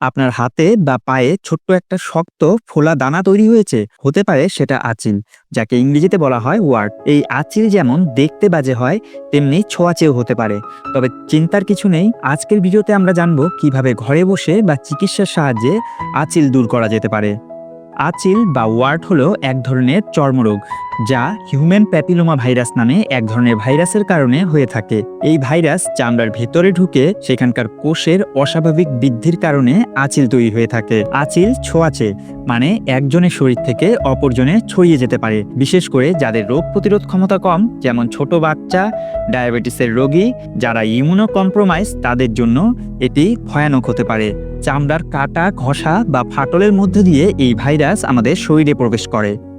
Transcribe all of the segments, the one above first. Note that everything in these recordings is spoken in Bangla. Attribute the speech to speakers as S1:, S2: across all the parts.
S1: আপনার হাতে বা পায়ে ছোট্ট একটা শক্ত ফোলা দানা তৈরি হয়েছে। হতে পারে সেটা আচিল, যাকে ইংরেজিতে বলা হয় ওয়ার্ড। এই আচিল যেমন দেখতে বাজে হয়, তেমনি ছোঁয়াচেও হতে পারে। তবে চিন্তার কিছু নেই, আজকের ভিডিওতে আমরা জানব কীভাবে ঘরে বসে বা চিকিৎসার সাহায্যে আচিল দূর করা যেতে পারে। আচিল বা ওয়ার্ড হলো এক ধরনের চর্মরোগ। যা হিউম্যান প্যাপিলোমা ভাইরাস নামে এক ধরনের ভাইরাসের কারণে হয়ে থাকে। এই ভাইরাস চামড়ার ভেতরে ঢুকে সেখানকার কোষের অস্বাভাবিক বৃদ্ধির কারণে আচিল তৈরি হয়ে থাকে। আচিল ছোঁয়াচে মানে একজনের শরীর থেকে অপরজনে ছড়িয়ে যেতে পারে, বিশেষ করে যাদের রোগ প্রতিরোধ ক্ষমতা কম, যেমন ছোট বাচ্চা, ডায়াবেটিসের রোগী, যারা ইমিউনো কম্প্রোমাইজ তাদের জন্য এটি ভয়ানক হতে পারে। চামড়ার কাটা, ঘষা বা ফাটলের মধ্য দিয়ে এই ভাইরাস আমাদের শরীরে প্রবেশ করে।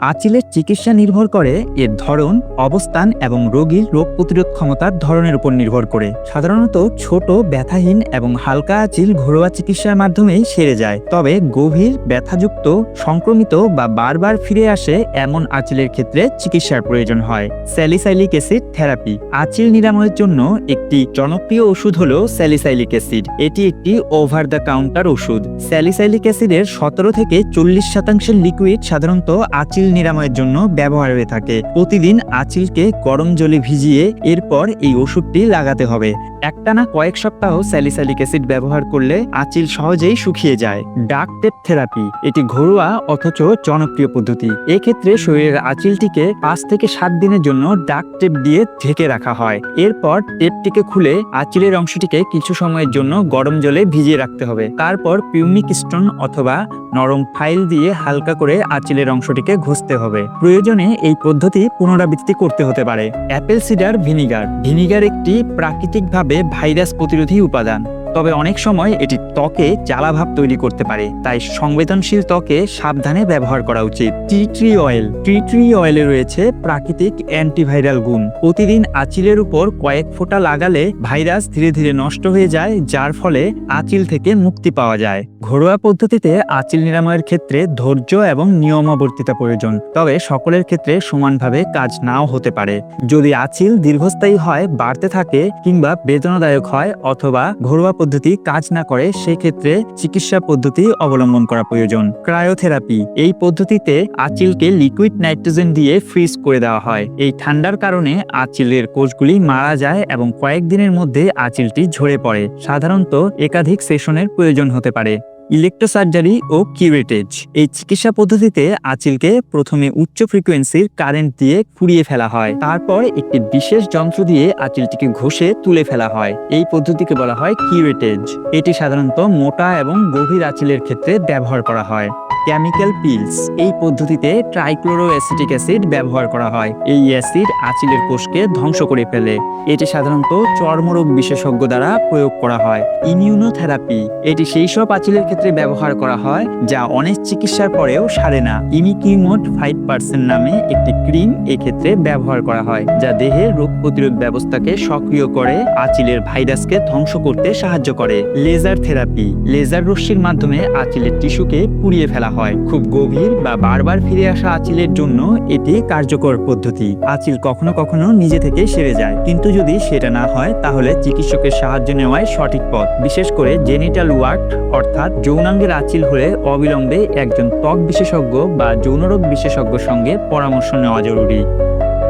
S1: আচিলের চিকিৎসা নির্ভর করে, এর ধরন, অবস্থান এবং রোগীর রোগ প্রতিরোধ ক্ষমতার ধরনের উপর নির্ভর করে। সাধারণত ছোট, ব্যথাহীন এবং হালকা আচিল ঘরোয়া চিকিৎসার মাধ্যমেই সেরে যায়। তবে গভীর, ব্যথাযুক্ত, সংক্রমিত বা বারবার ফিরে আসে এমন আচিলের ক্ষেত্রে চিকিৎসার প্রয়োজন হয়। Salicylic acid therapy. আচিল নিরাময়ের জন্য একটি জনপ্রিয় ওষুধ হল স্যালিসাইলিক অ্যাসিড। এটি একটি ওভার দ্য কাউন্টার ওষুধ। স্যালিসাইলিক অ্যাসিডের সতেরো থেকে চল্লিশ শতাংশের লিকুইড সাধারণত আচিল নিরাময়ের জন্য ব্যবহার হয়ে থাকে। প্রতিদিন আচিলকে গরম জলে ভিজিয়ে এরপর এই ওষুধটি লাগাতে হবে। একটানা কয়েক সপ্তাহ স্যালিসাইলিক অ্যাসিড ব্যবহার করলে আচিল সহজেই শুকিয়ে যায়। ডাক টেপ থেরাপি, এটি ঘরোয়া অথচ জনপ্রিয় পদ্ধতি। এক্ষেত্রে শরীরের আচিলটিকে পাঁচ থেকে সাত দিনের জন্য ডাক টেপ দিয়ে ঢেকে রাখা হয়। এরপর টেপটিকে খুলে আচিলের অংশটিকে কিছু সময়ের জন্য গরম জলে ভিজিয়ে রাখতে হবে। তারপর পিউমিক স্টোন অথবা নরম ফাইল দিয়ে হালকা করে আঁচিলের অংশটিকে ঘষতে হবে। প্রয়োজনে এই পদ্ধতি পুনরাবৃত্তি করতে হতে পারে। Apple cedar vinegar. ভিনিগার একটি প্রাকৃতিকভাবে ভাইরাস প্রতিরোধী উপাদান। তবে অনেক সময় এটি ত্বকে জ্বালাভাব তৈরি করতে পারে, তাই সংবেদনশীল ত্বকে সাবধানে ব্যবহার করা উচিত। Tea tree oil. Tea tree অয়েলে রয়েছে প্রাকৃতিক অ্যান্টিভাইরাল গুণ। প্রতিদিন আচিলের উপর কয়েক ফোঁটা লাগালে ভাইরাস ধীরে ধীরে নষ্ট হয়ে যায়, যার ফলে আচিল থেকে মুক্তি পাওয়া যায়। ঘরোয়া পদ্ধতিতে আচিল নিরাময়ের ক্ষেত্রে ধৈর্য এবং নিয়মাবর্তিতা প্রয়োজন, তবে সকলের ক্ষেত্রে সমানভাবে কাজ নাও হতে পারে। যদি আচিল দীর্ঘস্থায়ী হয়, বাড়তে থাকে কিংবা বেদনাদায়ক হয় অথবা ঘরোয়া পদ্ধতি কাজ না করে, সেক্ষেত্রে চিকিৎসা পদ্ধতি অবলম্বন করা প্রয়োজন। ক্রায়োথেরাপি, এই পদ্ধতিতে আচিলকে লিকুইড নাইট্রোজেন দিয়ে ফ্রিজ করে দেওয়া হয়। এই ঠান্ডার কারণে আচিলের কোষগুলি মারা যায় এবং কয়েকদিনের মধ্যে আচিলটি ঝরে পড়ে। সাধারণত একাধিক সেশনের প্রয়োজন হতে পারে। ইলেকট্রোসার্জারি ও কিউরেটেজ এই চিকিৎসা পদ্ধতিতে আচিলকে প্রথমে উচ্চ ফ্রিকোয়েন্সির কারেন্ট দিয়ে কুড়িয়ে ফেলা হয়। তারপর একটি বিশেষ যন্ত্র দিয়ে আচিলটিকে ঘষে তুলে ফেলা হয়। এই পদ্ধতিকে বলা হয় কিউরেটেজ এটি সাধারণত মোটা এবং গভীর আচিলের ক্ষেত্রে ব্যবহার করা হয়। কেমিক্যাল পিলস এই পদ্ধতিতে ট্রাইক্লোরো অ্যাসিটিক অ্যাসিড ব্যবহার করা হয়। এই অ্যাসিড আচিলের কোষকে ধ্বংস করে ফেলে। এটি সাধারণত চর্মরোগ বিশেষজ্ঞ দ্বারা প্রয়োগ করা হয়। ইমিউনোথেরাপি এটি সেই সব আচিলের ক্ষেত্রে ব্যবহার করা হয়, যা অনেক চিকিৎসার পরেও সারে না। ইমিকিউমোট ফাইভ পার্সেন্ট নামে একটি ক্রিম এক্ষেত্রে ব্যবহার করা হয়, যা দেহের রোগ প্রতিরোধ ব্যবস্থাকে সক্রিয় করে আচিলের ভাইরাসকে ধ্বংস করতে সাহায্য করে। লেজার থেরাপি লেজার রশ্মির মাধ্যমে আচিলের টিস্যুকে পুড়িয়ে ফেলা হয়। খুব গভীর বা বারবার ফিরে আসা আঁচিলের জন্য এটি কার্যকর পদ্ধতি। আচিল কখনো কখনো নিজে থেকে সেরে যায়। কিন্তু যদি সেটা না হয়, তাহলে চিকিৎসকের সাহায্য নেওয়াই সঠিক পথ। বিশেষ করে জেনিটাল ওয়ার্ক, অর্থাৎ যৌনাঙ্গের আঁচিল হলে অবিলম্বে একজন ত্বক বিশেষজ্ঞ বা যৌনরোগ বিশেষজ্ঞ সঙ্গে পরামর্শ নেওয়া জরুরি।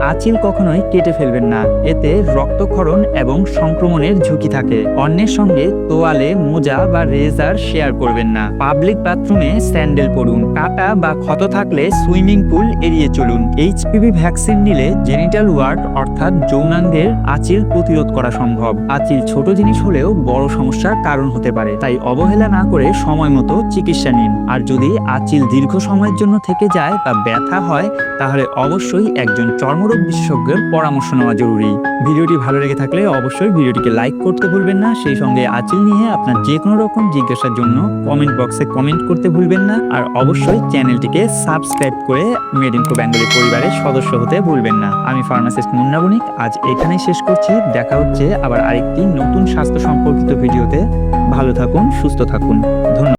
S1: আচিল কখনোই কেটে ফেলবেন না। এতে রক্তক্ষরণ এবং সংক্রমণের ঝুঁকি থাকে। অন্যের সঙ্গে তোয়ালে, মোজা বা রেজার শেয়ার করবেন না। পাবলিক বাথরুমে স্যান্ডেল পরুন, কাটা বা ক্ষত থাকলে সুইমিং পুল এড়িয়ে চলুন। এইচপিভি ভ্যাকসিন নিলে জেনিটাল ওয়ার্ড অর্থাৎ যৌনাঙ্গের আচিল প্রতিরোধ করা সম্ভব। আচিল ছোট জিনিস হলেও বড় সমস্যার কারণ হতে পারে। তাই অবহেলা না করে সময় মতো চিকিৎসা নিন। আর যদি আচিল দীর্ঘ সময়ের জন্য থেকে যায় বা ব্যথা হয়, তাহলে অবশ্যই একজন চর্মরোগ বিশেষজ্ঞের পরামর্শ নেওয়া জরুরি। ভিডিওটি ভালো লেগে থাকলে অবশ্যই ভিডিওটিকে লাইক করতে ভুলবেন না। সেই সঙ্গে আচিল নিয়ে আপনার যে কোনো রকম জিজ্ঞাসার জন্য কমেন্ট বক্সে কমেন্ট করতে ভুলবেন না। আর অবশ্যই চ্যানেলটিকে সাবস্ক্রাইব করে মেড ইন বেঙ্গলি পরিবারের সদস্য হতে ভুলবেন না। আমি ফার্মাসিস্ট মুন্না বণিক। আজ এখানেই শেষ করছি। দেখা হচ্ছে আবার আরেকটি নতুন স্বাস্থ্য সম্পর্কিত ভিডিওতে। ভালো থাকুন, সুস্থ থাকুন। ধন্যবাদ।